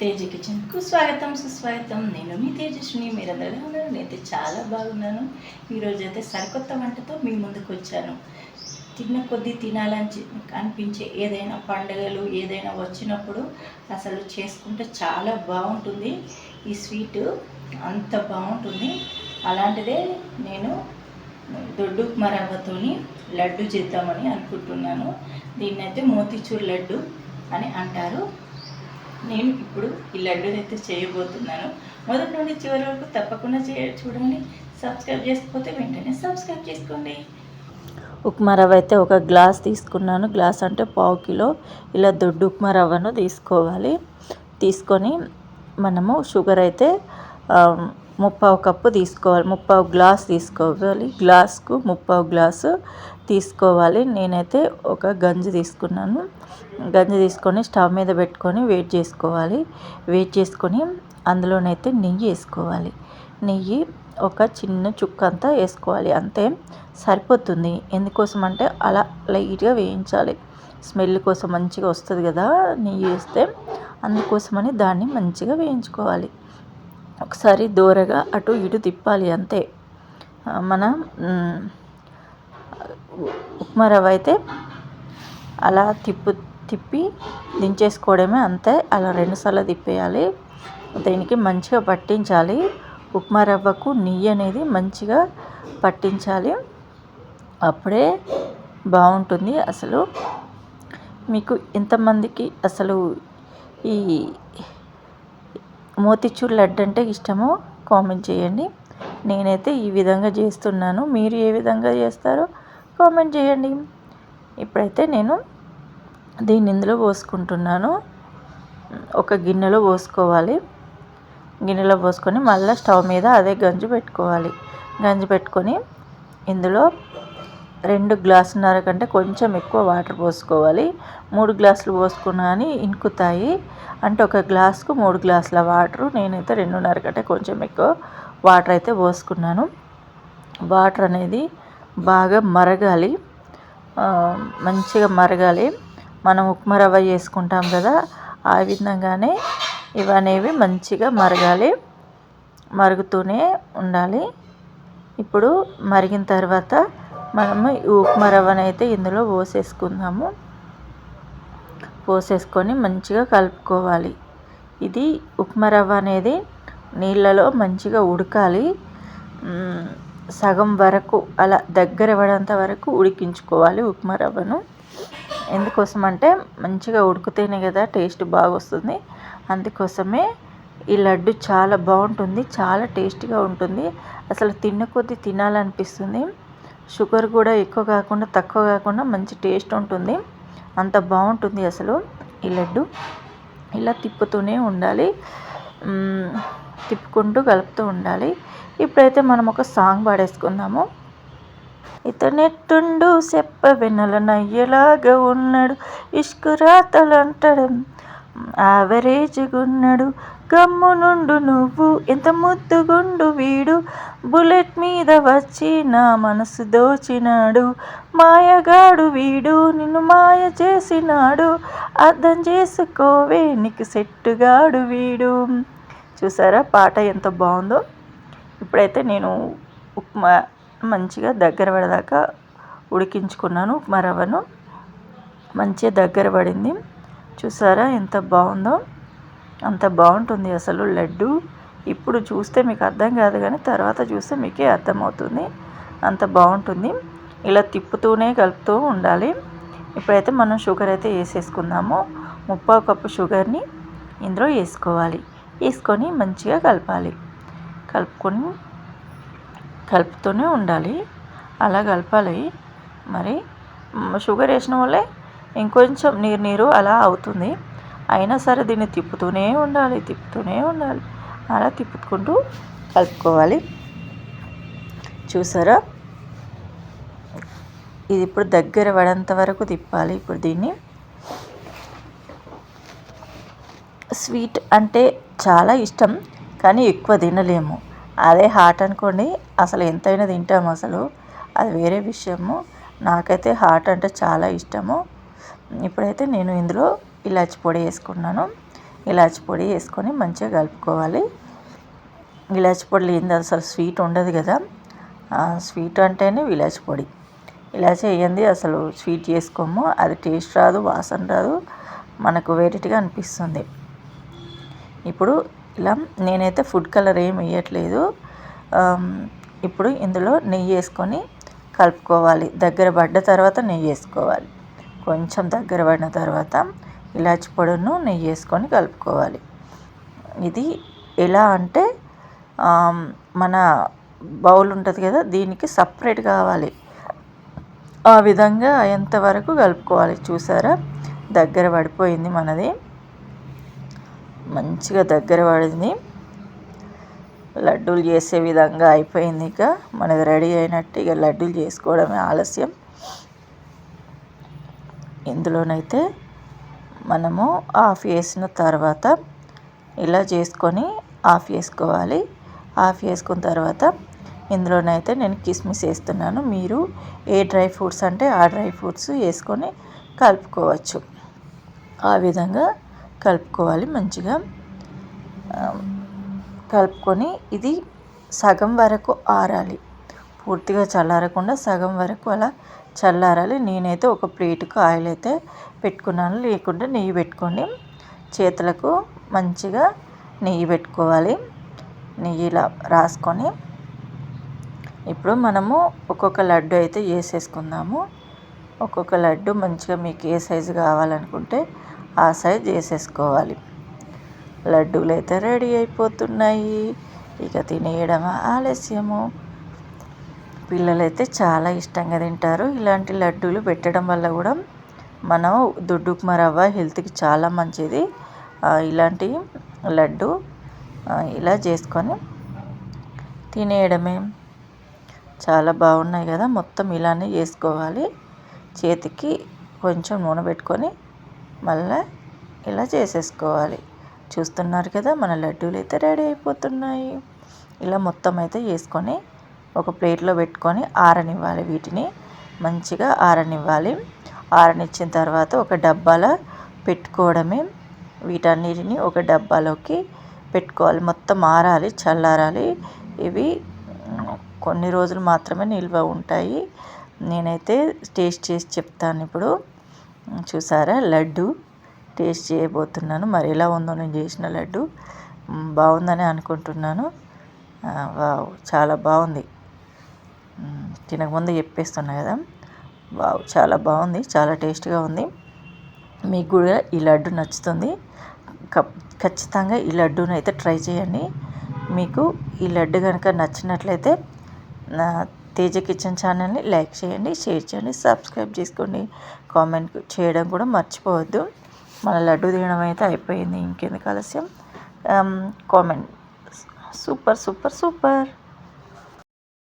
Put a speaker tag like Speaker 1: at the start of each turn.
Speaker 1: తేజ కిచెన్కు స్వాగతం సుస్వాగతం. నేను మీ తేజస్విని మీరందరూ ఉన్నారు? నేనైతే చాలా బాగున్నాను. ఈరోజు అయితే సరికొత్త వంటతో మీ ముందుకు వచ్చాను. తిన్న కొద్దీ తినాలని అనిపించే ఏదైనా పండుగలు ఏదైనా వచ్చినప్పుడు అసలు చేసుకుంటే చాలా బాగుంటుంది. ఈ స్వీట్ అంత బాగుంటుంది. అలాంటిదే నేను దొడ్డు మరవ్వతోని లడ్డు చేద్దామని అనుకుంటున్నాను. దీన్నైతే మోతిచూర్ లడ్డు అని అంటారు. నేను ఇప్పుడు ఈ లడ్డూని అయితే చేయబోతున్నాను. మొదటి నుండి చివరి వరకు తప్పకుండా చే చూడండి. సబ్స్క్రైబ్ చేసుకపోతే వెంటనే సబ్స్క్రైబ్ చేసుకోండి. ఉప్మా రవ్వ అయితే ఒక గ్లాస్ తీసుకున్నాను. గ్లాస్ అంటే పావు కిలో. ఇలా దొడ్డు ఉప్మా రవ్వను తీసుకోవాలి. తీసుకొని మనము షుగర్ అయితే ముప్పావు కప్పు తీసుకోవాలి ముప్పావు గ్లాస్ తీసుకోవాలి గ్లాస్కు ముప్పావు గ్లాసు తీసుకోవాలి. నేనైతే ఒక గంజి తీసుకున్నాను. గంజి తీసుకొని స్టవ్ మీద పెట్టుకొని వెయిట్ చేసుకోవాలి. వెయిట్ చేసుకొని అందులోనైతే నెయ్యి వేసుకోవాలి. నెయ్యి ఒక చిన్న చుక్క అంతా వేసుకోవాలి. అంతే సరిపోతుంది. ఎందుకోసం అంటే అలా లైట్గా వేయించాలి. స్మెల్ కోసం మంచిగా వస్తుంది కదా నెయ్యి వేస్తే. అందుకోసమని దాన్ని మంచిగా వేయించుకోవాలి. ఒకసారి దూరగా అటు ఇటు తిప్పాలి అంతే. మన ఉప్మా రవ్వ అయితే అలా తిప్పు తిప్పి దించేసుకోవడమే అంతే. అలా రెండుసార్లు తిప్పేయాలి. దీనికి మంచిగా పట్టించాలి. ఉప్మా రవ్వకు నెయ్యి అనేది మంచిగా పట్టించాలి. అప్పుడే బాగుంటుంది అసలు. మీకు ఎంతమందికి అసలు ఈ మోతిచూర్ లడ్డు అంటే ఇష్టమో కామెంట్ చేయండి. నేనైతే ఈ విధంగా చేస్తున్నాను. మీరు ఏ విధంగా చేస్తారో కామెంట్ చేయండి. ఇప్పుడైతే నేను దీన్ని ఇందులో పోసుకుంటున్నాను. ఒక గిన్నెలో పోసుకోవాలి. గిన్నెలో పోసుకొని మళ్ళీ స్టవ్ మీద అదే గంజు పెట్టుకోవాలి. గంజు పెట్టుకొని ఇందులో రెండు గ్లాసున్నర కంటే కొంచెం ఎక్కువ వాటర్ పోసుకోవాలి. మూడు గ్లాసులు పోసుకున్నా కానీ ఇంకుతాయి అంటే ఒక గ్లాసుకు మూడు గ్లాసుల వాటర్. నేనైతే రెండున్నర కంటే కొంచెం ఎక్కువ వాటర్ అయితే పోసుకున్నాను. వాటర్ అనేది బాగా మరగాలి. మంచిగా మరగాలి. మనం ఉప్మా రవ్వ చేసుకుంటాం కదా ఆ విధంగానే ఇవనేవి మంచిగా మరగాలి. మరుగుతూనే ఉండాలి. ఇప్పుడు మరిగిన తర్వాత మనము ఈ ఉప్మా రవ్వను అయితే ఇందులో పోసేసుకుందాము. పోసేసుకొని మంచిగా కలుపుకోవాలి. ఇది ఉప్మా రవ్వ అనేది నీళ్ళలో మంచిగా ఉడకాలి. సగం వరకు అలా దగ్గర పడేంత వరకు ఉడికించుకోవాలి ఉప్మా రవ్వను. ఎందుకోసం అంటే మంచిగా ఉడికితేనే కదా టేస్ట్ బాగా వస్తుంది అందుకోసమే ఈ లడ్డు చాలా బాగుంటుంది చాలా టేస్టీగా ఉంటుంది. అసలు తిన్న కొద్దీ తినాలనిపిస్తుంది. షుగర్ కూడా ఎక్కువ కాకుండా తక్కువ కాకుండా మంచి టేస్ట్ ఉంటుంది. అంత బాగుంటుంది అసలు ఈ లడ్డు. ఇలా తిప్పుతూనే ఉండాలి. తిప్పుకుంటూ కలుపుతూ ఉండాలి. ఇప్పుడైతే మనం ఒక సాంగ్ పాడేసుకుందాము. ఇతనెట్టుండు చెప్ప వెన్నెల నయ్యలాగా ఉన్నాడు. ఇష్కురాతలంటాడు యావరేజ్గా ఉన్నాడు నుండు నువ్వు ఎంత ముద్దుగుండు వీడు. బుల్లెట్ మీద వచ్చి నా మనసు దోచినాడు. మాయగాడు వీడు నిన్ను మాయ చేసినాడు. అర్థం చేసుకోవే నీకు సెట్టుగాడు వీడు. చూసారా పాట ఎంత బాగుందో? ఇప్పుడైతే నేను ఉప్మా మంచిగా దగ్గర పడేదాకా ఉడికించుకున్నాను ఉప్మా రవ్వను. మంచిగా దగ్గర పడింది. చూసారా ఎంత బాగుందో? అంత బాగుంటుంది అసలు లడ్డు. ఇప్పుడు చూస్తే మీకు అర్థం కాదు కానీ తర్వాత చూస్తే మీకే అర్థమవుతుంది. అంత బాగుంటుంది. ఇలా తిప్పుతూనే కలుపుతూ ఉండాలి. ఇప్పుడైతే మనం షుగర్ అయితే వేసేసుకుందాము. ముప్పావు కప్పు షుగర్ని ఇందులో వేసుకోవాలి. వేసుకొని మంచిగా కలపాలి. కలుపుకొని కలుపుతూనే ఉండాలి. అలా కలపాలి. మరి షుగర్ వేసిన వల్లే ఇంకొంచెం నీరు నీరు అలా అవుతుంది. అయినా సరే దీన్ని తిప్పుతూనే ఉండాలి తిప్పుతూనే ఉండాలి. అలా తిప్పుకుంటూ కలుపుకోవాలి. చూసారా? ఇది ఇప్పుడు దగ్గర పడేంత వరకు తిప్పాలి ఇప్పుడు దీన్ని. స్వీట్ అంటే చాలా ఇష్టం కానీ ఎక్కువ తినలేము. అదే హాట్ అనుకోండి అసలు ఎంతైనా తింటాము అసలు. అది వేరే విషయము. నాకైతే హాట్ అంటే చాలా ఇష్టము. ఇప్పుడైతే నేను ఇందులో ఇలాచి పొడి వేసుకున్నాను. ఇలాచి పొడి వేసుకొని మంచిగా కలుపుకోవాలి. ఇలాచి పొడి లేనిది అసలు స్వీట్ ఉండదు కదా. స్వీట్ అంటేనే ఇలాచి పొడి. ఇలాచి వేయండి అసలు స్వీట్ చేసుకోము. అది టేస్ట్ రాదు వాసన రాదు. మనకు వెరైటీగా అనిపిస్తుంది. ఇప్పుడు ఇలా నేనైతే ఫుడ్ కలర్ ఏం వేయట్లేదు. ఇప్పుడు ఇందులో నెయ్యి వేసుకొని కలుపుకోవాలి. దగ్గర పడ్డ తర్వాత నెయ్యి వేసుకోవాలి. కొంచెం దగ్గర పడిన తర్వాత ఇలాచి పొడిను నెయ్యి వేసుకొని కలుపుకోవాలి. ఇది ఎలా అంటే మన బౌల్ ఉంటుంది కదా దీనికి సపరేట్ కావాలి. ఆ విధంగా ఎంతవరకు కలుపుకోవాలి. చూసారా? దగ్గర పడిపోయింది మనది. మంచిగా దగ్గర పడింది. లడ్డూలు చేసే విధంగా అయిపోయింది ఇక. మనది రెడీ అయినట్టు ఇక లడ్డూలు చేసుకోవడమే ఆలస్యం. ఇందులోనైతే మనము ఆఫ్ చేసిన తర్వాత ఇలా చేసుకొని ఆఫ్ చేసుకోవాలి ఆఫ్ చేసుకున్న తర్వాత ఇందులోనైతే నేను కిస్మిస్ వేస్తున్నాను. మీరు ఏ డ్రై ఫ్రూట్స్ అంటే ఆ డ్రై ఫ్రూట్స్ వేసుకొని కలుపుకోవచ్చు. ఆ విధంగా కలుపుకోవాలి మంచిగా. కలుపుకొని ఇది సగం వరకు ఆరాలి. పూర్తిగా చల్లారకుండా సగం వరకు అలా చల్లారాలి. నేనైతే ఒక ప్లేట్కు ఆయిల్ అయితే పెట్టుకున్నాను. లేకుంటే నెయ్యి పెట్టుకోండి చేతులకు మంచిగా నెయ్యి పెట్టుకోవాలి. నెయ్యి ఇలా రాసుకొని ఇప్పుడు మనము ఒక్కొక్క లడ్డు అయితే వేసేసుకుందాము. ఒక్కొక్క లడ్డు మంచిగా మీకు ఏ సైజు కావాలనుకుంటే ఆ సైజ్ వేసేసుకోవాలి. లడ్డూలు అయితే రెడీ అయిపోతున్నాయి. ఇక తినేయడం ఆలస్యము? పిల్లలైతే చాలా ఇష్టంగా తింటారు. ఇలాంటి లడ్డూలు పెట్టడం వల్ల కూడా మనం దొడ్డు ఉప్మా రవ్వ హెల్త్కి చాలా మంచిది. ఇలాంటి లడ్డు ఇలా చేసుకొని తినేయడమే. చాలా బాగున్నాయి కదా మొత్తం ఇలానే చేసుకోవాలి. చేతికి కొంచెం నూనె పెట్టుకొని మళ్ళీ ఇలా చేసేసుకోవాలి. చూస్తున్నారు కదా మన లడ్డూలు అయితే రెడీ అయిపోతున్నాయి. ఇలా మొత్తం అయితే వేసుకొని ఒక ప్లేట్లో పెట్టుకొని ఆరనివ్వాలి వీటిని. మంచిగా ఆరనివ్వాలి. ఆరనిచ్చిన తర్వాత ఒక డబ్బాలో పెట్టుకోవడమే వీటన్నిటిని ఒక డబ్బాలోకి పెట్టుకోవాలి. మొత్తం ఆరాలి చల్లారాలి. ఇవి కొన్ని రోజులు మాత్రమే నిల్వ ఉంటాయి. నేనైతే టేస్ట్ చేసి చెప్తాను ఇప్పుడు. చూసారా? లడ్డు టేస్ట్ చేయబోతున్నాను. మరి ఎలా ఉందో నేను చేసిన లడ్డు. బాగుందని అనుకుంటున్నాను. వావ్ చాలా బాగుంది. తినకముందు చెప్పేస్తున్నా కదా. వావ్ చాలా బాగుంది చాలా టేస్ట్గా ఉంది. మీకు కూడా ఈ లడ్డు నచ్చుతుంది. ఖచ్చితంగా ఈ లడ్డూని అయితే ట్రై చేయండి. మీకు ఈ లడ్డు కనుక నచ్చినట్లయితే నా తేజ కిచెన్ ఛానల్ని లైక్ చేయండి షేర్ చేయండి సబ్స్క్రైబ్ చేసుకోండి. కామెంట్ చేయడం కూడా మర్చిపోవద్దు. మన లడ్డు తినడం అయితే అయిపోయింది. ఇంకెందుకు ఆలస్యం? కామెంట్. Super super super.